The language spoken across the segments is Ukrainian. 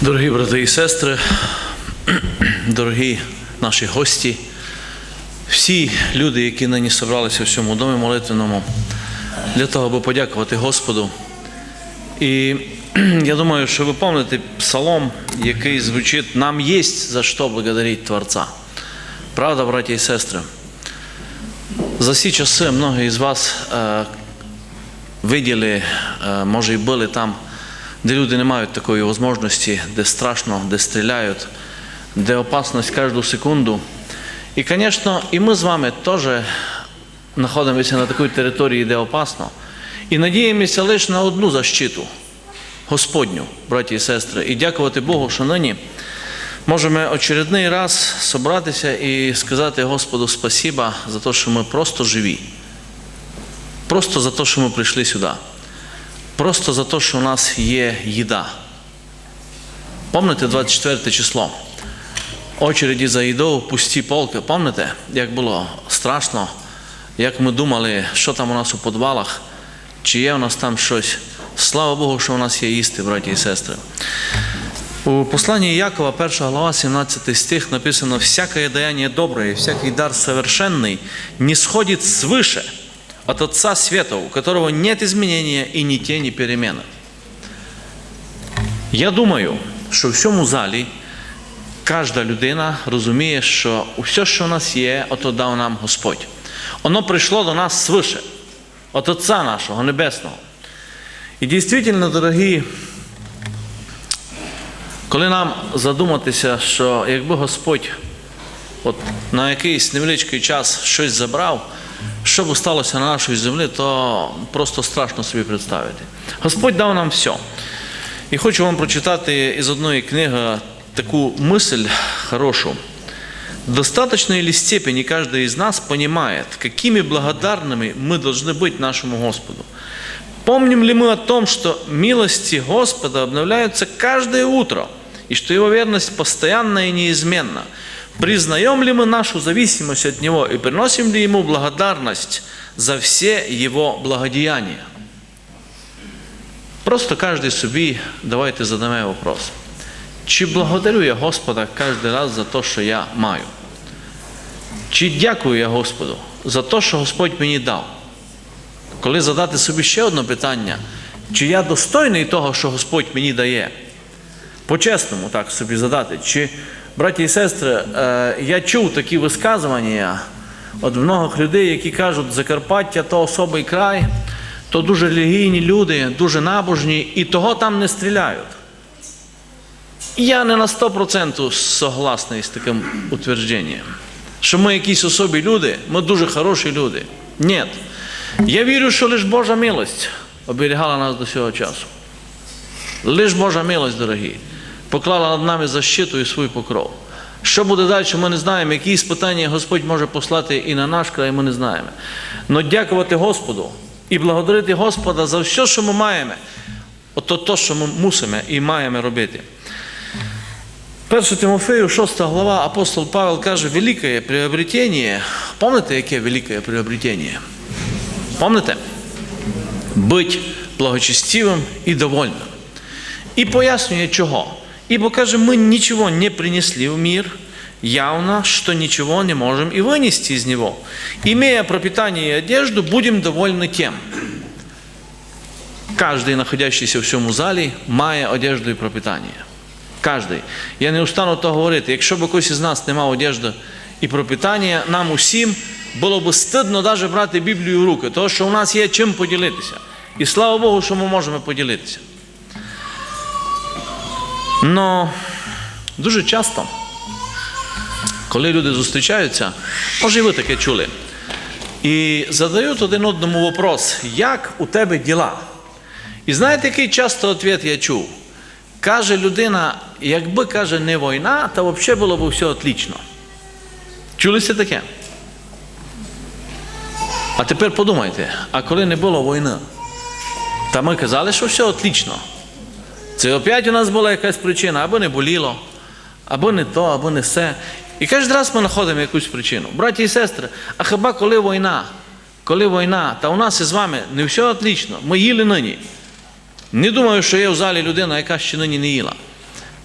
Дорогі брати і сестри, дорогі наші гості, всі люди, які нині зібралися в цьому домі молитвенному, для того, аби подякувати Господу. І я думаю, що ви пам'ятаєте псалом, який звучить «Нам є за що благодарити Творця». Правда, браті і сестри? За ці часи многі з вас е, виділи, е, може і були там, де люди не мають такої можливості, де страшно, де стріляють, де опасність кожну секунду. І, звісно, і ми з вами теж знаходимося на такій території, де опасно. І надіємося лише на одну защиту Господню, браті і сестри. І дякувати Богу, що нині можемо очередний раз зібратися і сказати Господу спасіба за те, що ми просто живі. Просто за те, що ми прийшли сюди. Просто за те, що у нас є їда. Пам'ятаєте 24 число? Очереді за їдою, пусті полки. Пам'ятаєте, як було страшно, як ми думали, що там у нас у підвалах, чи є у нас там щось. Слава Богу, що у нас є їсти, браті і сестри. У посланні Якова, 1 глава, 17 стих написано: «Всякое даяние доброе, всякий дар совершенный не сходит свыше от Отца Света, у которого нет изменения и ни тени перемены». Я думаю, що в цьому залі кожна людина розуміє, що все, що у нас є, ото дав нам Господь. Воно прийшло до нас свише, от Отця нашого Небесного. І дійсно, дорогі, коли нам задуматися, що якби Господь от на якийсь невеличкий час щось забрав, що б сталося на нашій землі, то просто страшно собі представити. Господь дав нам все. І хочу вам прочитати із одної книги таку мысль хорошую. В достаточной ли степени каждый из нас понимает, какими благодарными мы должны быть нашему Господу? Помним ли мы о том, что милости Господа обновляются каждое утро, и что Его верность постоянна и неизменна? Признаем ли мы нашу зависимость от Него и приносим ли Ему благодарность за все Его благодеяния? Просто кожен собі давайте задамо вопрос. Чи благодарю я Господа кожен раз за те, що я маю? Чи дякую я Господу за те, що Господь мені дав? Коли задати собі ще одне питання, чи я достойний того, що Господь мені дає? По-чесному так собі задати. Чи, браті і сестри, е, я чув такі висказування від многих людей, які кажуть, Закарпаття то особий край, то дуже релігійні люди, дуже набожні, і того там не стріляють. Я не на 100% согласний з таким утвердженням, що ми якісь особі люди, ми дуже хороші люди. Ні. Я вірю, що лише Божа милость оберігала нас до цього часу. Лише Божа милость, дорогі, поклала над нами защиту і свій покров. Що буде далі, ми не знаємо, які спитання Господь може послати і на наш край, ми не знаємо. Но дякувати Господу і благодарити Господа за все, що ми маємо, ото то, що ми мусимо і маємо робити. 1 Тимофею, 6 глава, апостол Павел каже, велике приобретення. Пам'ятаєте, яке велике приобретення? Пам'ятаєте? Бить благочестивим і довольним. І пояснює чого. Ибо, каже, мы ничего не принесли в мир, явно, что ничего не можем и вынести из него. Имея пропитание и одежду, будем довольны тем. Каждый, находящийся в цьому залі, має одежду і пропитання. Кожний. Я не устану то говорити. Якщо б хтось із нас не мав одежди і пропитання, нам усім було б стидно навіть брати Біблію в руки, тому що у нас є чим поділитися. І слава Богу, що ми можемо поділитися. Но дуже часто, коли люди зустрічаються, може і ви таке чули, і задають один одному вопрос, як у тебе діла? І знаєте, який часто відповідь я чув? Каже людина, якби каже не війна, то взагалі було б все отлично. Чулися таке? А тепер подумайте, а коли не було війни, та ми казали, що все отлично. Це опять у нас була якась причина, або не боліло, або не то, або не все. І кожен раз ми знаходимо якусь причину. Браті і сестри, а хіба коли війна? Коли війна, та у нас із вами не все отлично, ми їли нині. Не думаю, що є в залі людина, яка ще нині не їла.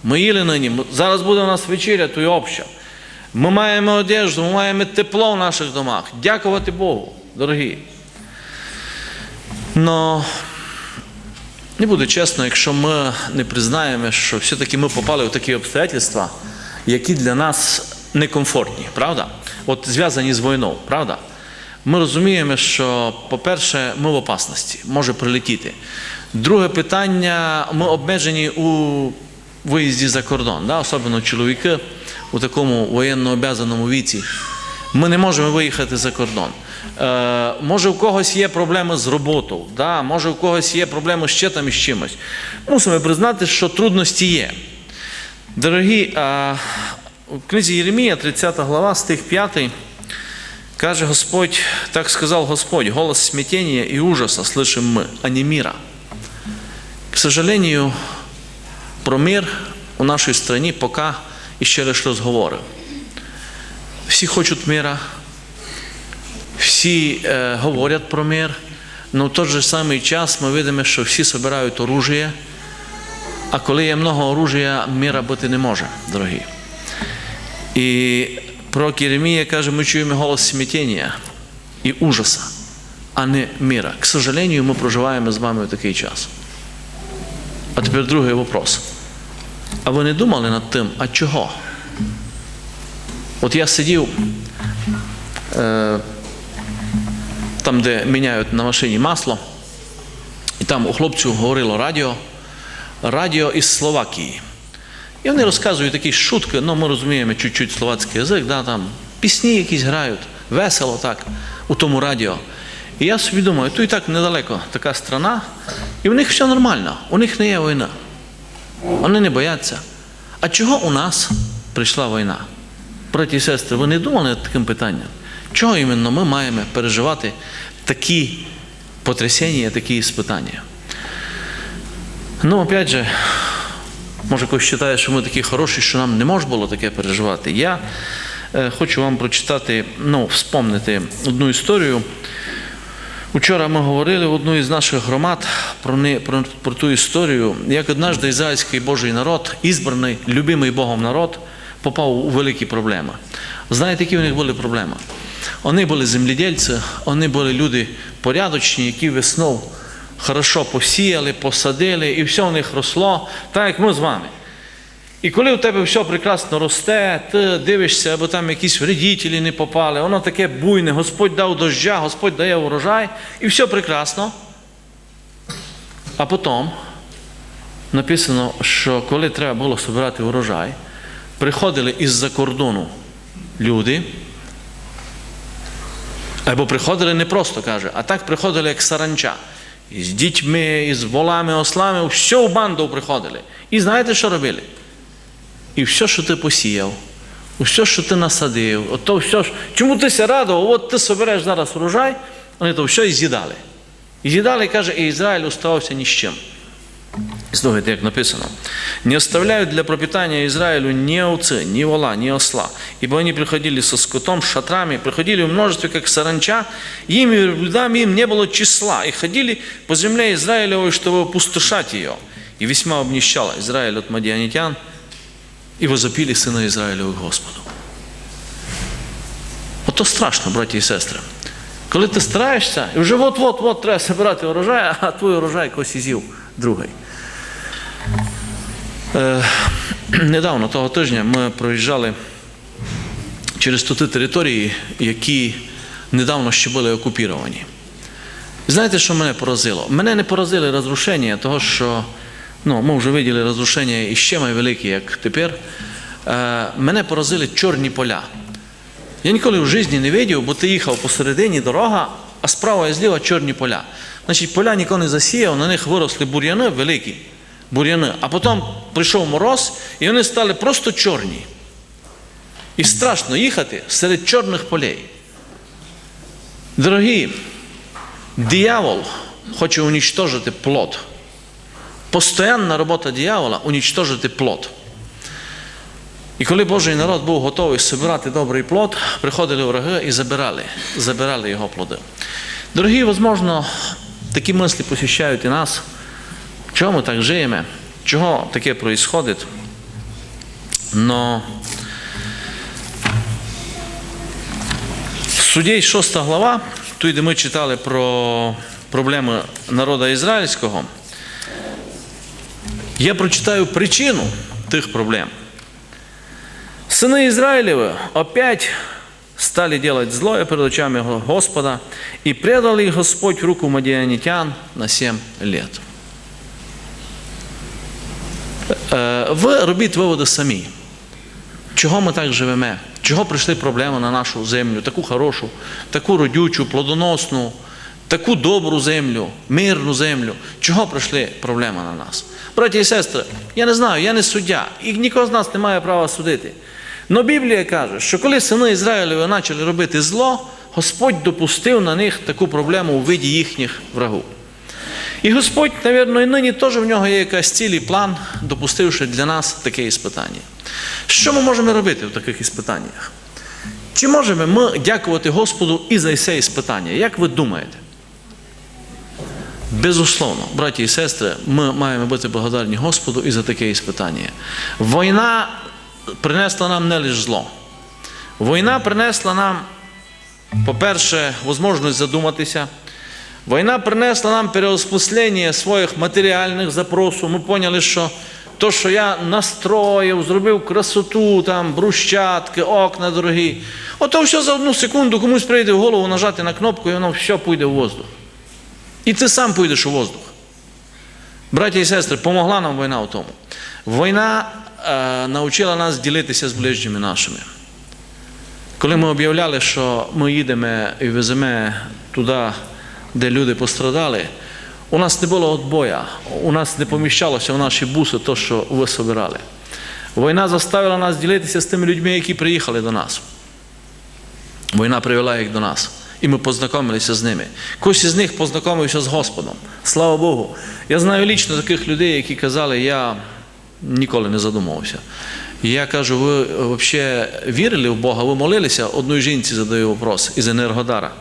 Ми їли нині. Зараз буде у нас вечеря, то й обща. Ми маємо одежду, ми маємо тепло в наших домах. Дякувати Богу, дорогі. Но не буде чесно, якщо ми не признаємо, що все-таки ми попали в такі обстоятельства, які для нас некомфортні, правда? От зв'язані з війною, правда? Ми розуміємо, що, по-перше, ми в опасності, може прилетіти. Друге питання, ми обмежені у виїзді за кордон, да? особливо чоловіки у такому воєнно обязаному віці. Ми не можемо виїхати за кордон. Е, може, у когось є проблеми з роботою, да? може, у когось є проблеми ще там із чимось. Мусимо признати, що трудності є. Дорогі, а, у книзі Єремія, 30 глава, стих 5, каже Господь, так сказав Господь, голос смятения и ужаса слышим мы, а не мира. К сожалению, про мир у нашій страні поки іще лише розговори. Всі хочуть мира, всі е, говорять про мир, але в той же самий час ми бачимо, що всі збирають оружие, а коли є много оружия, мира бути не може, дорогі. І пророк Єремія каже, ми чуємо голос смятення і ужаса, а не мира. К сожалению, ми проживаємо з вами в такий час. А тепер другий вопрос. А ви не думали над тим, а чого? От я сидів е, там, де міняють на машині масло, і там у хлопців говорило радіо, радіо із Словакії. І вони розказують такі шутки, ну ми розуміємо чуть-чуть словацький язик, да, там пісні якісь грають, весело так, у тому радіо. І я собі думаю, тут і так недалеко така страна, і в них все нормально, у них не є війна. Вони не бояться. А чого у нас прийшла війна? Браті і сестри, ви не думали над таким питанням? Чого іменно ми маємо переживати такі потрясіння, такі іспитання? Ну, опять же, може хтось вважає, що ми такі хороші, що нам не можна було таке переживати. Я е, хочу вам прочитати, ну, вспомнити одну історію. Учора ми говорили в одну із наших громад про, не, про, про ту історію, як однажды ізраїльський Божий народ, ізбраний, любимий Богом народ, попав у великі проблеми. Знаєте, які в них були проблеми? Вони були землідільці, вони були люди порядочні, які весною хорошо посіяли, посадили, і все у них росло, так як ми з вами. І коли у тебе все прекрасно росте, ти дивишся, або там якісь вредителі не попали, воно таке буйне, Господь дав дождя, Господь дає урожай, і все прекрасно. А потім написано, що коли треба було збирати урожай, приходили із-за кордону люди, або приходили не просто каже, а так приходили як саранча. Із дітьми, із волами, ослами, все в банду приходили. І знаєте, що робили? І все, що ти посіяв, все, що ти насадив, от все, чому ти ся радував, от ти собереш зараз врожай, вони то все і з'їдали. І з'їдали, каже, і Ізраїль оставався ні з чим. І слухайте, як написано. «Не оставляют для пропитания Израилю ни овцы, ни вола, ни осла, ибо они приходили со скотом, с шатрами, приходили в множестве, как саранча, им и верблюдам им не было числа, и ходили по земле Израилевой, чтобы опустошать ее. И весьма обнищала Израиль от мадианитян, і возопілі сина Ізраїлю Господу. Ото страшно, браті і сестри. Коли ти стараєшся, і вже от-от-от треба збирати урожай, а твій урожай когось ізів другий. Е, недавно того тижня ми проїжджали через ті території, які недавно ще були окупіровані. Знаєте, що мене поразило? Мене не поразили розрушення, того, що ну, ми вже виділи розрушення і ще найвеликі, як тепер. Е, мене поразили чорні поля. Я ніколи в житті не видів, бо ти їхав посередині дорога, а справа і зліва чорні поля. Значить, поля ніхто не засіяв, на них виросли бур'яни великі, бур'яни. А потім прийшов мороз, і вони стали просто чорні. І страшно їхати серед чорних полей. Дорогі, диявол хоче уничтожити плод. Постоянна робота диявола уничтожити плод. І коли Божий народ був готовий збирати добрий плод, приходили враги і забирали, забирали його плоди. Дорогі, можливо, такі мислі посіщають і нас. Чого ми так живемо? Чого таке відбувається? Но Судей 6 глава, тут де ми читали про проблеми народу ізраїльського, я прочитаю причину тих проблем. Сыны Израилевы опять стали делать злое перед очами Господа, и предал их Господь в руку мадианитян на 7 лет. Ви робіть виводи самі. Чого ми так живемо? Чого прийшли проблеми на нашу землю, таку хорошу, таку родючу, плодоносну, таку добру землю, мирну землю? Чого прийшли проблеми на нас? Браті і сестри, я не знаю, я не суддя, і нікого з нас не має права судити. Но Біблія каже, що коли сини Ізраїлеві почали робити зло, Господь допустив на них таку проблему у виді їхніх врагів. І Господь, мабуть, і нині теж в нього є якась цілий план, допустивши для нас таке іспитання. Що ми можемо робити в таких іспитаннях? Чи можемо ми дякувати Господу і за це іспитання? Як ви думаєте? Безусловно, браті і сестри, ми маємо бути благодарні Господу і за таке іспитання. Війна принесла нам не лише зло. Війна принесла нам, по-перше, можливість задуматися. Війна принесла нам переосмислення своїх матеріальних запросів. Ми поняли, що то, що я настроїв, зробив красоту, там, брущатки, окна дорогі, ото все за одну секунду комусь прийде в голову нажати на кнопку, і воно все піде в воздух. І ти сам підеш у воздух. Браті і сестри, помогла нам війна в тому. Війна е, навчила нас ділитися з ближніми нашими. Коли ми об'являли, що ми їдемо і веземо туди, де люди пострадали, у нас не було отбоя, у нас не поміщалося в наші буси те, що ви собирали. Війна заставила нас ділитися з тими людьми, які приїхали до нас. Війна привела їх до нас. І ми познайомилися з ними. Хтось із них познайомився з Господом. Слава Богу. Я знаю лічно таких людей, які казали, я ніколи не задумувався. Я кажу, ви взагалі вірили в Бога, ви молилися? Одній жінці задаю вопрос із Енергодара.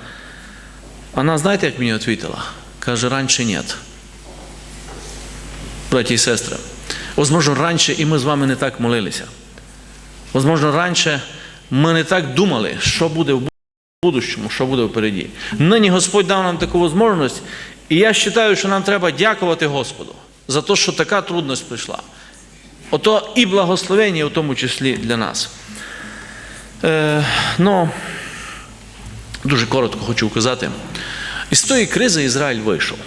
Вона, знаєте, як мені відповіла? Каже, раніше ні. Браті і сестри, возможно, раніше і ми з вами не так молилися. Возможно, раніше ми не так думали, що буде в будущому, що буде впереді. Нині Господь дав нам таку можливість, і я вважаю, що нам треба дякувати Господу за те, що така трудність прийшла. Ото і благословення, в тому числі для нас. Е, ну, дуже коротко хочу вказати. Із тої кризи Ізраїль вийшов.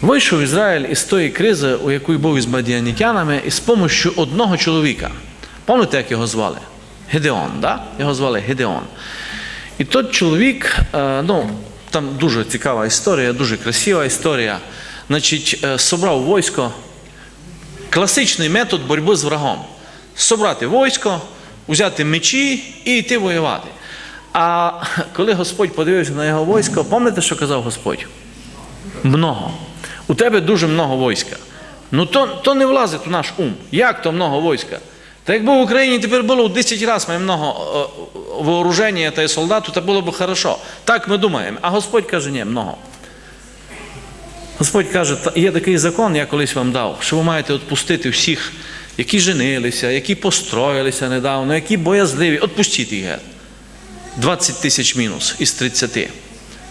Вийшов Ізраїль із тої кризи, у якій був із мадіанітянами, з допомогою одного чоловіка. Пам'ятаєте, як його звали? Гедеон, да? його звали Гедеон. І той чоловік, е, ну, там дуже цікава історія, дуже красива історія. Значить, е, собрав військо, класичний метод боротьби з врагом. Собрати військо, взяти мечі і йти воювати. А коли Господь подивився на його військо, пам'ятаєте, що казав Господь? Много. У тебе дуже много війська. Ну то, то не влазить у наш ум. Як то много війська? Та якби в Україні тепер було в 10 разів має много вооруження та солдату, то було б хорошо. Так ми думаємо. А Господь каже, ні, много. Господь каже, є такий закон, я колись вам дав, що ви маєте відпустити всіх, які женилися, які построїлися недавно, які боязливі. Отпустіть їх. 20 тисяч мінус із 30.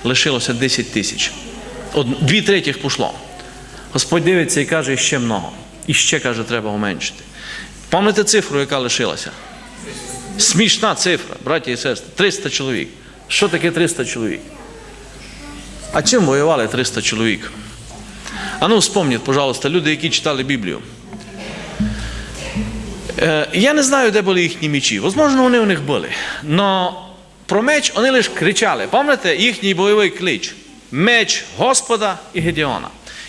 Лишилося 10 тисяч. Дві третіх пішло. Господь дивиться і каже, ще много. І ще, каже, треба уменшити. Пам'ятаєте цифру, яка лишилася? Смішна цифра, браті і сестри. 300 чоловік. Що таке 300 чоловік? А чим воювали 300 чоловік? А ну, вспомніть, пожалуйста, люди, які читали Біблію. Е, я не знаю, де були їхні мечі. Возможно, вони у них були. Но про меч вони лише кричали. Пам'ятаєте їхній бойовий клич? Меч Господа і Гедеона.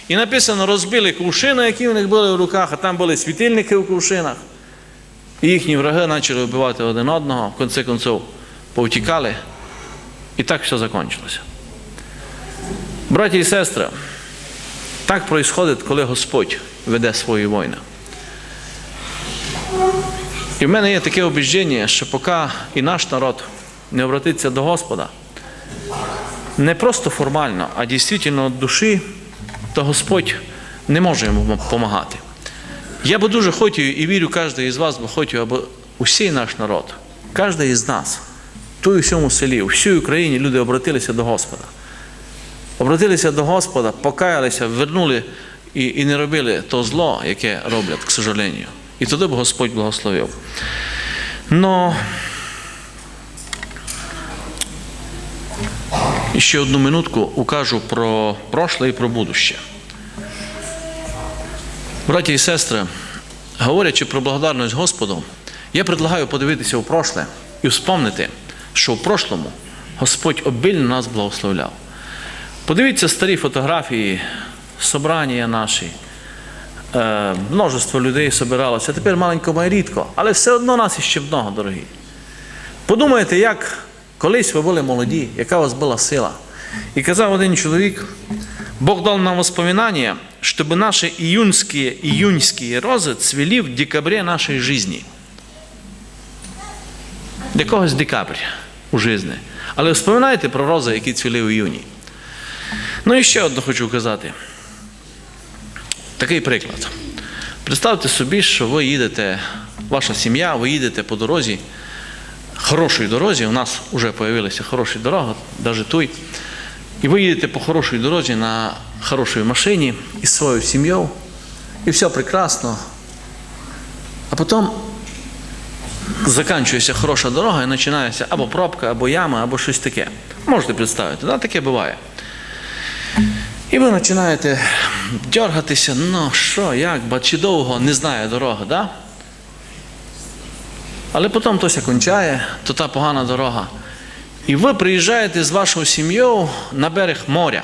І написано, розбили кувшини, які в них були в руках, а там були світильники в кувшинах. І їхні враги почали вбивати один одного, в кінці кінців повтікали. І так все закінчилося. Браті і сестри, так відбувається, коли Господь веде свої війни. І в мене є таке убіждення, що поки і наш народ не обратиться до Господа, не просто формально, а дійсно від душі, то Господь не може йому допомагати. Я би дуже хотів і вірю, кожен із вас би хотів, аби усій наш народ, кожен із нас, тут у всьому селі, у всій Україні люди обратилися до Господа. Обратилися до Господа, покаялися, вернули і, і не робили то зло, яке роблять, к сожалению. І тоді б Господь благословив. Но ще одну минутку укажу про прошле і про будуще. Браті і сестри, говорячи про благодарність Господу, я предлагаю подивитися у прошле і вспомнити, що в прошлому Господь обильно нас благословляв. Подивіться старі фотографії, собрання наші. Е, множество людей собиралося. Тепер маленько має рідко, але все одно нас іще много, дорогі. Подумайте, як колись ви були молоді, яка у вас була сила. І казав один чоловік, Бог дал нам воспоминания, чтобы наши июньские, июньские розы цвели в декабре нашей жизни. Для когось декабрь у житті. Але вспоминайте про рози, які цвіли в іюні. Ну і ще одне хочу казати. Такий приклад. Представте собі, що ви їдете, ваша сім'я, ви їдете по дорозі, хорошій дорозі, у нас вже з'явилися хороші дороги, навіть той. І ви їдете по хорошій дорозі на хорошій машині із своєю сім'єю, і все прекрасно. А потім закінчується хороша дорога і починається або пробка, або яма, або щось таке. Можете представити, да? таке буває. І ви починаєте дергатися, ну що, як, ба чи довго не знає дороги, да? Але потім тось кончає, то та погана дорога. І ви приїжджаєте з вашою сім'єю на берег моря.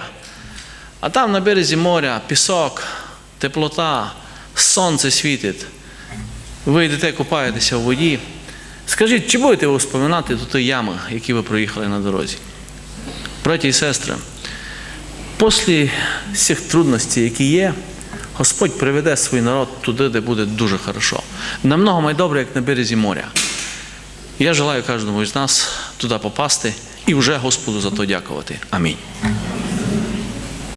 А там на березі моря пісок, теплота, сонце світить. Ви йдете, купаєтеся в воді. Скажіть, чи будете ви вспоминати тої ями, які ви проїхали на дорозі? Браті і сестри, після всіх трудностей, які є, Господь приведе свій народ туди, де буде дуже хорошо. Намного майдобре, як на березі моря. Я желаю кожному з нас туди попасти і вже Господу за то дякувати. Амінь.